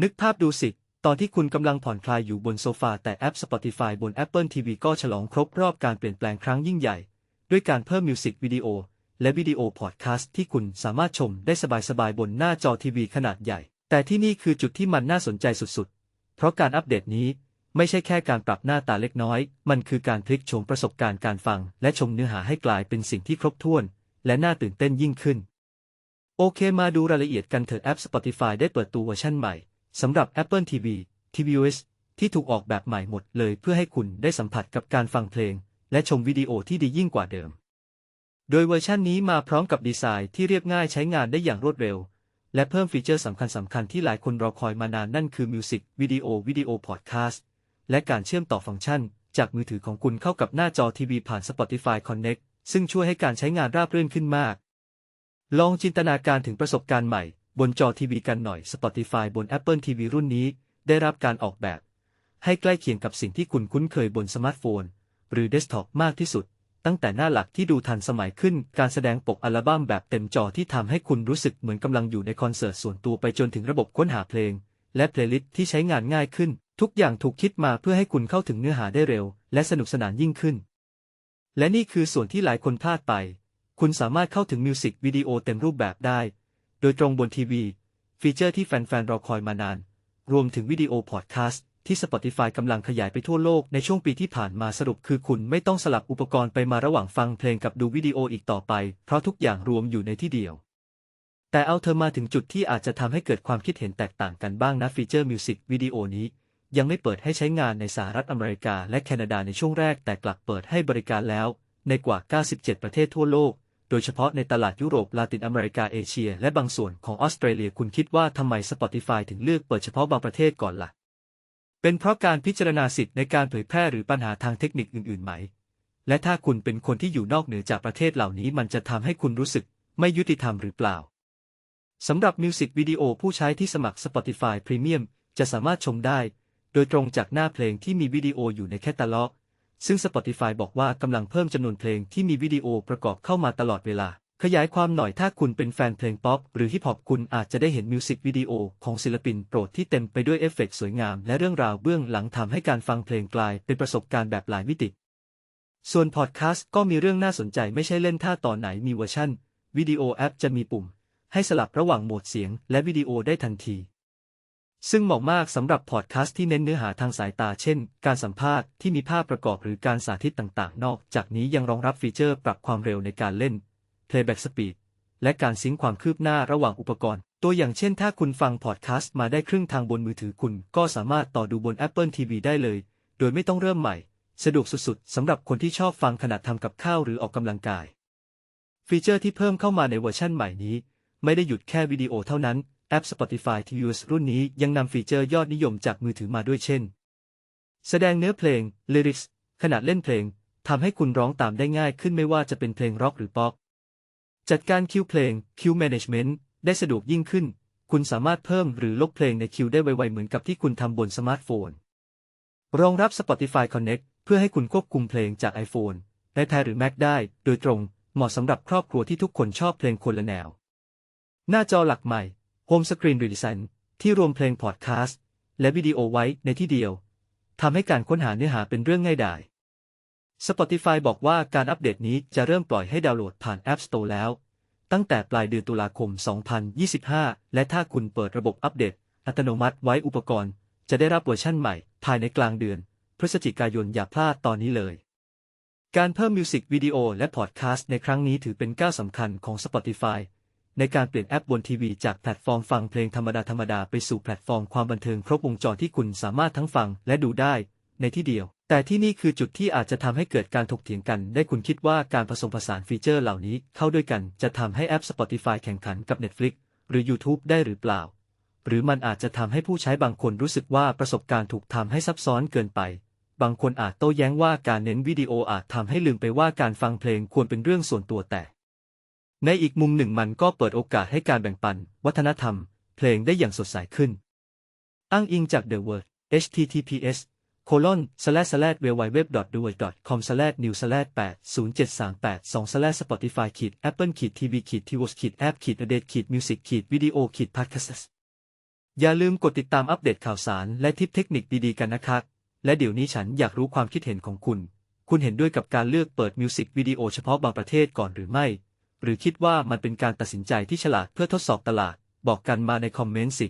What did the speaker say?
นึกภาพดูสิ ตอนที่คุณกำลังผ่อนคลายอยู่บนโซฟาแต่แอป Spotify บน Apple TV ก็ฉลองครบรอบการเปลี่ยนแปลงครั้งยิ่งใหญ่ ด้วยการเพิ่มมิวสิกวิดีโอ และวิดีโอพอดแคสต์ที่คุณสามารถชมได้สบายๆบนหน้าจอทีวีขนาดใหญ่ แต่ที่นี่คือจุดที่มันน่าสนใจสุดๆ เพราะการอัปเดตนี้ไม่ใช่แค่การปรับหน้าตาเล็กน้อย มันคือการพลิกโฉมประสบการณ์การฟัง และชมเนื้อหาให้กลายเป็นสิ่งที่ครบถ้วน และน่าตื่นเต้นยิ่งขึ้น โอเคมาดูรายละเอียดกันเถอะแอป Spotify ได้เปิดตัวเวอร์ชันใหม่ สำหรับ Apple TV tvOS ที่ถูกออกแบบใหม่หมดเลยเพื่อให้คุณได้สัมผัสกับการฟังเพลง และชมวิดีโอที่ดียิ่งกว่าเดิม โดยเวอร์ชันนี้มาพร้อมกับดีไซน์ที่เรียบง่ายใช้งานได้อย่างรวดเร็ว และเพิ่มฟีเจอร์สำคัญสำคัญที่หลายคนรอคอยมานานนั่นคือมิวสิกวิดีโอวิดีโอพอดแคสต์และการเชื่อมต่อฟังก์ชัน จากมือถือของคุณเข้ากับหน้าจอทีวีผ่าน Spotify Connect ซึ่งช่วยให้การใช้งานราบรื่นขึ้นมาก ลองจินตนาการถึงประสบการณ์ใหม่ บนจอทีวีกันหน่อย Spotify บน Apple TV รุ่นนี้ ได้รับการออกแบบ ให้ใกล้เคียงกับสิ่งที่คุณคุ้นเคยบนสมาร์ทโฟน หรือเดสก์ท็อปมากที่สุด ตั้งแต่หน้าหลักที่ดูทันสมัยขึ้น การแสดงปกอัลบั้มแบบเต็มจอที่ทำให้คุณรู้สึกเหมือนกำลังอยู่ในคอนเสิร์ตส่วนตัวไปจนถึงระบบค้นหาเพลง และเพลย์ลิสต์ที่ใช้งานง่ายขึ้น ทุกอย่างถูกคิดมาเพื่อให้คุณเข้าถึงเนื้อหาได้เร็ว และสนุกสนานยิ่งขึ้น และนี่คือส่วนที่หลายคนพลาดไป คุณสามารถเข้าถึงมิวสิกวิดีโอเต็มรูปแบบได้ โดยตรงบนทีวี ฟีเจอร์ที่แฟนๆรอคอยมานาน รวมถึงวิดีโอพอดแคสต์ที่ Spotify กำลังขยายไปทั่วโลกในช่วงปีที่ผ่านมาสรุปคือคุณไม่ต้องสลับอุปกรณ์ไปมาระหว่างฟังเพลงกับดูวิดีโออีกต่อไป เพราะทุกอย่างรวมอยู่ในที่เดียว แต่เอาเธอมาถึงจุดที่อาจจะทำให้เกิดความคิดเห็นแตกต่างกันบ้างนะฟีเจอร์มิวสิกวิดีโอนี้ ยังไม่เปิดให้ใช้งานในสหรัฐอเมริกาและแคนาดาในช่วงแรกแต่กลับเปิดให้บริการแล้ว ในกว่า 97 ประเทศทั่วโลก โดยเฉพาะในตลาดยุโรปลาตินอเมริกาเอเชีย และบางส่วนของออสเตรเลียคุณคิดว่าทำไม Spotify ถึงเลือกเปิดเฉพาะบางประเทศก่อนล่ะ เป็นเพราะการพิจารณาสิทธิ์ในการเผยแพร่หรือปัญหาทางเทคนิคอื่นๆไหม และถ้าคุณเป็นคนที่อยู่นอกเหนือจากประเทศเหล่านี้มันจะทำให้คุณรู้สึกไม่ยุติธรรมหรือเปล่าสำหรับมิวสิกวิดีโอผู้ใช้ที่สมัคร Spotify Premium จะสามารถชมได้ โดยตรงจากหน้าเพลงที่มีวิดีโออยู่ในแคตตาล็อก ซึ่ง Spotify บอกว่ากำลังเพิ่มจำนวนเพลงที่มีวิดีโอประกอบเข้ามาตลอดเวลา ขยายความหน่อยถ้าคุณเป็นแฟนเพลงป๊อปหรือฮิปฮอปคุณอาจจะได้เห็นมิวสิกวิดีโอของศิลปินโปรดที่เต็มไปด้วยเอฟเฟกต์สวยงามและเรื่องราวเบื้องหลังทำให้การฟังเพลงกลายเป็นประสบการณ์แบบหลายมิติ ส่วนพอดแคสต์ก็มีเรื่องน่าสนใจไม่ใช่เล่นถ้าตอนไหนมีเวอร์ชั่นวิดีโอแอปจะมีปุ่ม ให้สลับระหว่างโหมดเสียงและวิดีโอได้ทันที ซึ่งเหมาะมากสำหรับพอดแคสต์ที่เน้นเนื้อหาทางสายตาเช่น การสัมภาษณ์ที่มีภาพประกอบหรือการสาธิตต่างๆ นอก จากนี้ยังรองรับฟีเจอร์ปรับความเร็วในการเล่น Playback Speed และการซิงค์ความคืบหน้าระหว่างอุปกรณ์ ตัวอย่างเช่นถ้าคุณฟังพอดแคสต์มาได้ครึ่งทางบนมือถือคุณ ก็สามารถต่อดูบน Apple TV ได้เลย โดยไม่ต้องเริ่มใหม่ สะดวกสุดๆสำหรับคนที่ชอบฟังขณะทำกับข้าวหรือออกกำลังกาย ฟีเจอร์ที่เพิ่มเข้ามาในเวอร์ชั่นใหม่นี้ ไม่ได้หยุดแค่วิดีโอเท่านั้น แอป Spotify tvOS รุ่นนี้ยังนำฟีเจอร์ยอดนิยมจากมือถือมาด้วยเช่น แสดงเนื้อเพลง lyrics ขณะเล่นเพลงทำให้คุณร้องตามได้ง่ายขึ้นไม่ว่าจะเป็นเพลงร็อกหรือป๊อป จัดการคิวเพลง คิวแมネจเมนต์ได้สะดวกยิ่งขึ้น คุณสามารถเพิ่มหรือลบเพลงในคิวได้ไวๆเหมือนกับที่คุณทำบนสมาร์ทโฟน รองรับ Spotify Connect เพื่อให้คุณควบคุมเพลงจาก iPhone iPad หรือ Mac ได้ โดยตรง เหมาะสำหรับครอบครัวที่ทุกคนชอบเพลงคนละแนว หน้าจอหลักใหม่ Home Screen Redesign ที่รวมเพลงพอดแคสต์และวิดีโอไว้ในที่เดียว ทำให้การค้นหาเนื้อหาเป็นเรื่องง่ายดาย Spotify บอกว่าการอัปเดตนี้จะเริ่มปล่อยให้ดาวน์โหลดผ่าน App Store แล้ว ตั้งแต่ปลายเดือนตุลาคม 2025 และถ้าคุณเปิดระบบอัปเดต อัตโนมัติไว้อุปกรณ์ จะได้รับเวอร์ชั่นใหม่ ภายในกลางเดือน พฤศจิกายนอย่าพลาดตอนนี้เลย การเพิ่มมิวสิกวิดีโอและพอดแคสต์ในครั้งนี้ถือเป็นก้าวสำคัญของ Spotify ในการเปลี่ยนแอปบนทีวีจากแพลตฟอร์มฟังเพลงธรรมดาธรรมดาไปสู่แพลตฟอร์มความบันเทิงครบวงจรที่คุณสามารถทั้งฟังและดูได้ในที่เดียว แต่ที่นี่คือจุดที่อาจจะทำให้เกิดการถกเถียงกัน ได้คุณคิดว่าการผสมผสานฟีเจอร์เหล่านี้เข้าด้วยกันจะทำให้แอป Spotify แข่งขันกับ Netflix หรือ YouTube ได้หรือเปล่า หรือมันอาจจะทำให้ผู้ใช้บางคนรู้สึกว่าประสบการณ์ถูกทำให้ซับซ้อนเกินไป บางคนอาจโต้แย้งว่าการเน้นวิดีโออาจทำให้ลืมไปว่าการฟังเพลงควรเป็นเรื่องส่วนตัวแต่ ในอีกมุมหนึ่งมันก็เปิดโอกาสให้การแบ่งปัน วัฒนธรรม เพลงได้อย่างสดใสขึ้น อ้างอิงจาก The Word https colon slash slash www dual com slash new slash 8 0 7 3 8 2 slash spotify ขีด apple ขีด tv ขีด tvos ขีด app ขีด a d a t ขีด music ขีด video ขีด podcast อย่าลืมกดติดตามอัปเดตข่าวสารและทิปเทคนิคดีๆกันนะครับ และเดี๋ยวนี้ฉันอยากรู้ความคิดเห็นของคุณ คุณเห็นด้วยกับการเลือกเปิดมิวสิกวิดีโอเฉพาะบางประเทศก่อนหรือไม่ หรือคิดว่ามันเป็นการตัดสินใจที่ฉลาดเพื่อทดสอบตลาด บอกกันมาในคอมเมนต์สิ